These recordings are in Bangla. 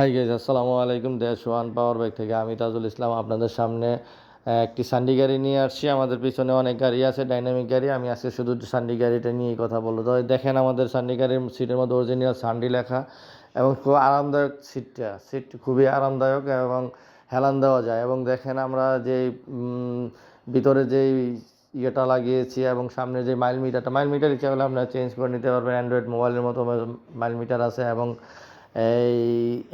হাই গেজ আসসালামু আলাইকুম দেশ ওয়ান পাওয়ার বাইক থেকে। আমি তাজুল ইসলাম, আপনাদের সামনে একটি সান্ডি গাড়ি নিয়ে আসছি। আমাদের পিছনে অনেক গাড়ি আছে ডাইনামিক গাড়ি। আমি আজকে শুধু সান্ডি গাড়িটা নিয়েই কথা বলব। তো দেখেন আমাদের সান্ডি গাড়ির সিটের মধ্যে অরিজিনাল সান্ডি লেখা এবং খুব আরামদায়ক সিটটা সিট খুবই আরামদায়ক এবং হেলান দেওয়া যায়। এবং দেখেন আমরা যে ভিতরে যেই ইয়েটা লাগিয়েছি এবং সামনে যে মাইল মিটারটা মাইল মিটার ইচ্ছা করলে আপনারা চেঞ্জ করে নিতে পারবেন। অ্যান্ড্রয়েড মোবাইলের মতো মাইল মিটার আছে এবং এই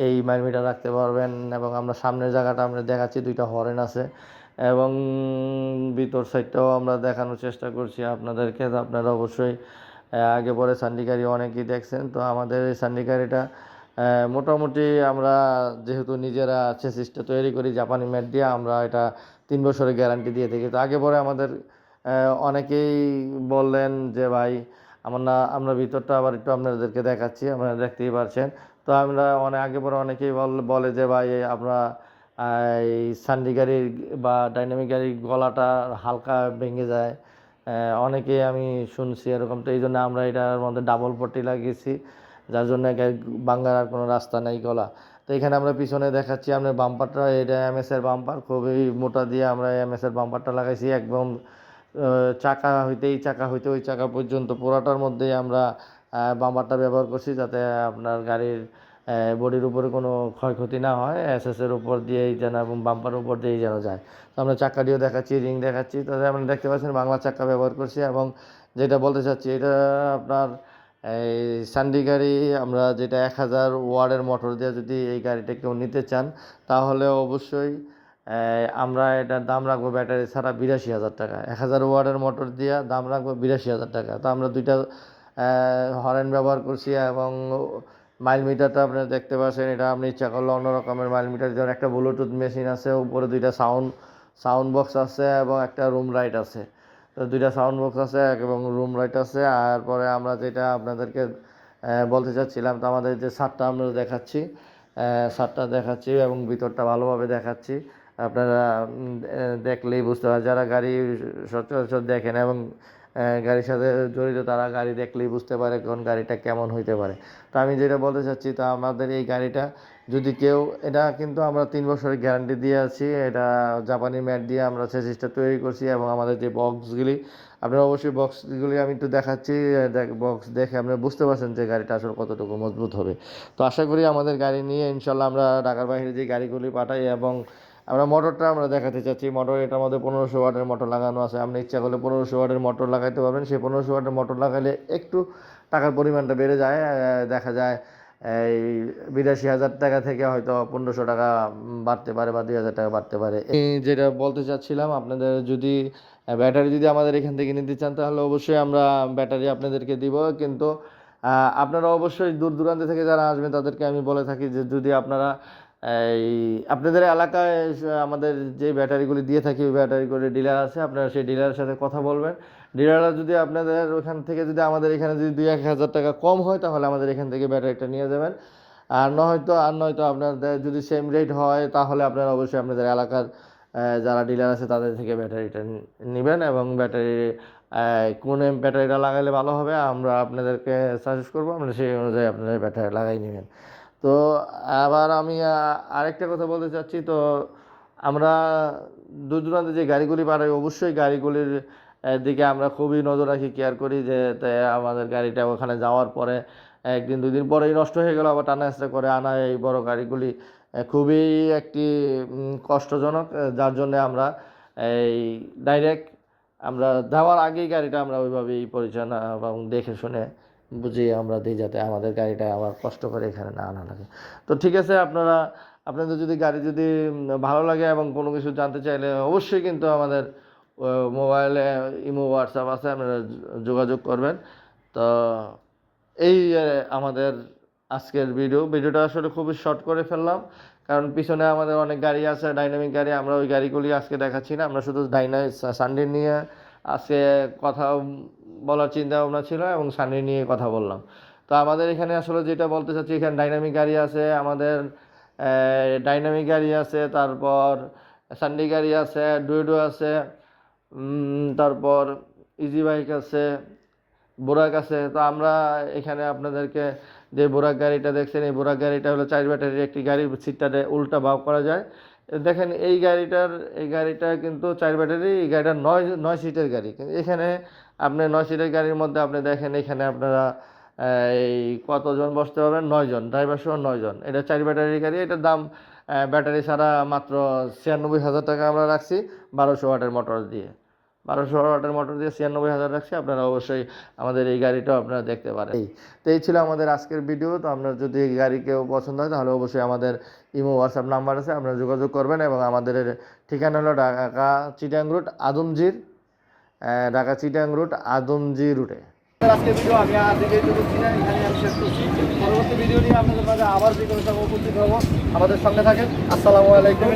এই মাইল মিটার রাখতে পারবেন এবং আমরা সামনের জায়গাটা আমরা দেখাচ্ছি, দুইটা হরেন আছে। এবং ভিতর সাইডটাও আমরা দেখানোর চেষ্টা করছি আপনাদেরকে আপনারা অবশ্যই আগে পরে সান্ডি গাড়ি অনেকেই দেখছেন। তো আমাদের এই সান্ডি গাড়িটা মোটামুটি আমরা যেহেতু নিজেরা চেসিসটা তৈরি করি জাপানি ম্যাট দিয়ে, আমরা এটা তিন বছরের গ্যারান্টি দিয়ে থাকি। তো আগে পরে আমাদের অনেকেই বললেন যে, ভাই, আমার না, আমরা ভিতরটা আবার একটু আপনাদেরকে দেখাচ্ছি, আপনারা দেখতেই পারছেন। তো আমরা অনেক আগে পরে অনেকেই বলে যে ভাই আমরা এই সান্ডি গাড়ির বা ডাইনামিক গাড়ির গলাটা হালকা ভেঙে যায়। আহ, অনেকেই আমি শুনছি এরকম তো এই জন্য আমরা এটার মধ্যে ডাবল পট্টি লাগিয়েছি যার জন্য ভাঙার আর কোনো রাস্তা নেই গলা। তো এখানে আমরা পিছনে দেখাচ্ছি আপনার বাম্পারটা এটা এমএস এর বাম্পার খুবই মোটা দিয়ে আমরা এমএস এর বাম্পারটা লাগাইছি একদম চাকা হইতে এই চাকা হইতে ওই চাকা পর্যন্ত পুরাটার মধ্যেই আমরা বাম্পারটা ব্যবহার করছি যাতে আপনার গাড়ির বডির উপরে কোনো ক্ষয়ক্ষতি না হয় এসএসের উপর দিয়েই যেন এবং বাম্পারের উপর দিয়েই যেন যায়। তো আমরা চাকাটিও দেখাচ্ছি, রিং দেখাচ্ছি। তাতে আমরা দেখতে পাচ্ছেন বাংলা চাকা ব্যবহার করছি এবং যেটা বলতে চাচ্ছি, এটা আপনার, এই সান্ডি গাড়ি আমরা যেটা এক হাজার ওয়ার্ডের মোটর দিয়ে যদি এই গাড়িটা কেউ নিতে চান, তাহলে অবশ্যই আমরা এটার দাম রাখব ব্যাটারি ছাড়া বিরাশি হাজার টাকা। এক হাজার ওয়ার্ডের মোটর দিয়ে দাম রাখব বিরাশি হাজার টাকা। তো আমরা দুইটা হরেন ব্যবহার করছি এবং মাইল মিটারটা আপনারা দেখতে পাচ্ছেন, এটা আপনি ইচ্ছা করলে অন্য রকমের মাইল মিটার, যেমন একটা ব্লুটুথ মেশিন আছে, উপরে দুইটা সাউন্ড সাউন্ড বক্স আছে এবং একটা রুম লাইট আছে। তো দুইটা সাউন্ড বক্স আছে এবং রুম লাইট আছে। আর পরে আমরা যেটা আপনাদেরকে বলতে চাচ্ছিলাম, তো আমাদের যে সারটা আমরা দেখাচ্ছি ছাদটা দেখাচ্ছি এবং ভিতরটা ভালোভাবে দেখাচ্ছি। আপনারা দেখলেই বুঝতে পারেন যারা গাড়ি সচরাচর দেখেন এবং গাড়ির সাথে জড়িত, তারা গাড়ি দেখলেই বুঝতে পারে কোন গাড়িটা কেমন হইতে পারে। তো আমি যেটা বলতে চাচ্ছি, তা আমাদের এই গাড়িটা যদি কেউ, এটা কিন্তু আমরা তিন বছরের গ্যারান্টি দিয়ে আছি, এটা জাপানি ম্যাট দিয়ে আমরা চেসিসটা তৈরি করছি এবং আমাদের যে বক্সগুলি, আপনারা অবশ্যই বক্সগুলি আমি একটু দেখাচ্ছি বক্স দেখে আপনারা বুঝতে পারছেন যে গাড়িটা আসলে কতটুকু মজবুত হবে। তো আশা করি আমাদের গাড়ি নিয়ে ইনশাল্লাহ আমরা ঢাকার বাইরে যে গাড়িগুলি পাঠাই এবং আমরা মোটরটা আমরা দেখাতে চাচ্ছি। মোটর এটার মধ্যে পনেরোশো ওয়াটের মোটর লাগানো আছে। আপনি ইচ্ছা করলে পনেরোশো ওয়াটের মোটর লাগাইতে পারবেন। সেই পনেরোশো ওয়াটের মোটর লাগালে একটু টাকার পরিমাণটা বেড়ে যায়। দেখা যায়, এই বিরাশি হাজার টাকা থেকে হয়তো পনেরোশো টাকা বাড়তে পারে বা দুই হাজার টাকা বাড়তে পারে। যেটা বলতে চাচ্ছিলাম, আপনাদের যদি ব্যাটারি যদি আমাদের এখান থেকে নিতে চান, তাহলে অবশ্যই আমরা ব্যাটারি আপনাদেরকে দিব। কিন্তু আপনারা অবশ্যই দূর দূরান্ত থেকে যারা আসবেন, তাদেরকে আমি বলে থাকি যে, যদি আপনারা এই আপনাদের এলাকায় আমাদের যে ব্যাটারিগুলি দিয়ে থাকি, ওই ব্যাটারিগুলি ডিলার আছে, আপনারা সেই ডিলারের সাথে কথা বলবেন। ডিলাররা যদি আপনাদের ওখান থেকে যদি আমাদের এখানে যদি দুই এক হাজার টাকা কম হয়, তাহলে আমাদের এখান থেকে ব্যাটারিটা নিয়ে যাবেন। আর নয়তো আর নয়তো আপনাদের যদি সেম রেট হয়, তাহলে আপনারা অবশ্যই আপনাদের এলাকার যারা ডিলার আছে, তাদের থেকে ব্যাটারিটা নেবেন এবং ব্যাটারি কোন ব্যাটারিটা লাগালে ভালো হবে, আমরা আপনাদেরকে সাজেস্ট করব, আমরা সেই অনুযায়ী আপনাদের ব্যাটারি লাগাই নেবেন। তো আবার আমি আরেকটা কথা বলতে চাচ্ছি, তো আমরা দূর দূরান্তে যে গাড়িগুলি পাঠাই, অবশ্যই গাড়িগুলির দিকে আমরা খুবই নজর রাখি কেয়ার করি যে আমাদের গাড়িটা ওখানে যাওয়ার পরে, একদিন, দুদিন পরেই নষ্ট হয়ে গেল, আবার টানা হেঁচড়া করে আনা এই বড় গাড়িগুলি খুবই একটি কষ্টজনক যার জন্যে আমরা এই ডাইরেক্ট আমরা যাওয়ার আগেই গাড়িটা আমরা ওইভাবেই পরিচালনা এবং দেখে শুনে বুঝিয়ে আমরা দিই যাতে আমাদের গাড়িটা আবার কষ্ট করে এখানে না আনা লাগে। তো ঠিক আছে, আপনারা, আপনাদের যদি গাড়ি যদি ভালো লাগে এবং কোনো কিছু জানতে চাইলে অবশ্যই কিন্তু আমাদের মোবাইলে, ইমো, হোয়াটসঅ্যাপ আছে, আপনারা যোগাযোগ করবেন। তো এই আমাদের আজকের ভিডিও। ভিডিওটা আসলে খুবই শর্ট করে ফেললাম, কারণ পিছনে আমাদের অনেক গাড়ি আছে, ডাইনামিক গাড়ি, আমরা ওই গাড়িগুলি আজকে দেখাচ্ছি না। আমরা শুধু ডাইনা সানডে নিয়ে আজকে কথা বলার চিন্তা ভাবনা ছিল এবং সানি নিয়ে কথা বললাম। তো আমাদের এখানে আসলে যেটা বলতে চাচ্ছি, এখানে ডাইনামিক গাড়ি আছে, আমাদের ডাইনামিক গাড়ি আছে, তারপর সানডে গাড়ি আছে ডুয়েডো আছে তারপর ইজি বাইক আছে বোরাক আছে। তো আমরা এখানে আপনাদেরকে যে বোরাক গাড়িটা দেখছেন, এই বোরাক গাড়িটা হলো চার ব্যাটারির একটি গাড়ি, সিটটা উল্টা ভাব করা যায়। দেখেন, এই গাড়িটার, এই গাড়িটা কিন্তু চার ব্যাটারি, এই গাড়িটা নয় নয় সিটের গাড়ি। কিন্তু এখানে আপনি নয় সিটের গাড়ির মধ্যে আপনি দেখেন এখানে আপনারা এই কতজন বসতে পারবেন? নয়জন। ড্রাইভার সহ নয়জন। এটা চার ব্যাটারির গাড়ি। এটার দাম ব্যাটারি ছাড়া মাত্র ছিয়ানব্বই হাজার টাকা আমরা রাখছি বারোশো ওয়াটের মোটর দিয়ে। বারোশো ওয়াটের মোটর দিয়ে ছিয়ানব্বই হাজার রাখছি। আপনারা অবশ্যই আমাদের এই গাড়িটাও আপনারা দেখতে পারেন। তো এই ছিল আমাদের আজকের ভিডিও তো আপনার যদি এই গাড়ি কেউ পছন্দ হয়, তাহলে অবশ্যই আমাদের ইমো হোয়াটসঅ্যাপ নাম্বার আছে। আপনারা যোগাযোগ করবেন এবং আমাদের ঠিকানা হলো ঢাকা চিটাং রুট আদমজির ঢাকা চিটাং রুট আদমজি রুটে। আজকে ভিডিও আমি আর দিকে না এখানে আমি শেষ করছি। পরবর্তী ভিডিও নিয়ে আপনাদের মাঝে আবার যে কোনো সময় উপস্থিত হব। আমাদের সঙ্গে থাকেন। আসসালামু আলাইকুম।